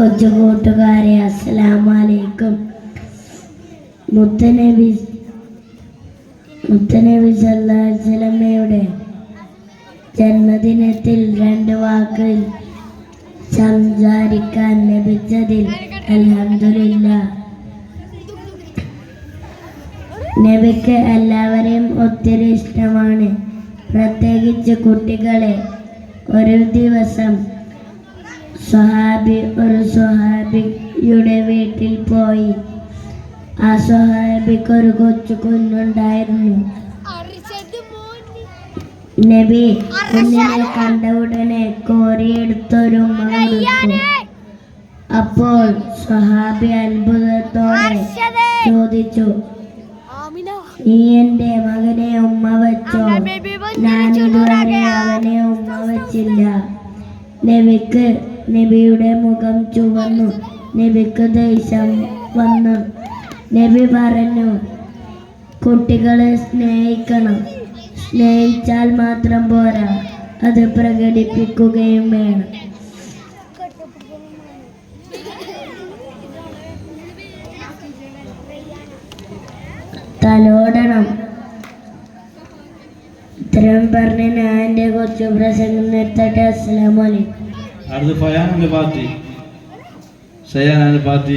കൊച്ചു കൂട്ടുകാരെ അസ്സലാമലൈക്കും. മുത്തനബി മുത്തനബി സല്ലാസ്ലമയുടെ ജന്മദിനത്തിൽ രണ്ട് വാക്കിൽ സംസാരിക്കാൻ ലഭിച്ചതിൽ അലഹമില്ല നബിക്ക് എല്ലാവരെയും ഒത്തിരി ഇഷ്ടമാണ്. പ്രത്യേകിച്ച് കുട്ടികളെ ഒരു ദിവസം സ്വഹാബി ഒരു സ്വഹാബിയുടെ വീട്ടിൽ പോയി. ആ സ്വഹാബിക്ക് ഒരു കൊച്ചു കുഞ്ഞുണ്ടായിരുന്നു. നബി കുഞ്ഞിനെ കണ്ട ഉടനെ കോരിയെടുത്തൊരു അപ്പോൾ സ്വഹാബി അത്ഭുതത്തോടെ ചോദിച്ചു നീ എന്റെ മകനെ ഉമ്മ വെച്ചോ? ഞാൻ അവനെ ഉമ്മ വെച്ചില്ല. നബിക്ക് നബിയുടെ മുഖം ചുവന്നു. നബിക്ക് ദേഷ്യം വന്നു. നബി പറഞ്ഞു കുട്ടികളെ സ്നേഹിക്കണം. സ്നേഹിച്ചാൽ മാത്രം പോരാ. അത് പ്രകടിപ്പിക്കുകയും വേണം. തലോടണം. ഇത്രയും പറഞ്ഞ് ഞാൻ എന്റെ കൊച്ചു പ്രസംഗം നിർത്തട്ടെ. അസ്സലാമലൈക്കും அடுத்து பயணம் பார்த்து செய்ய பார்த்து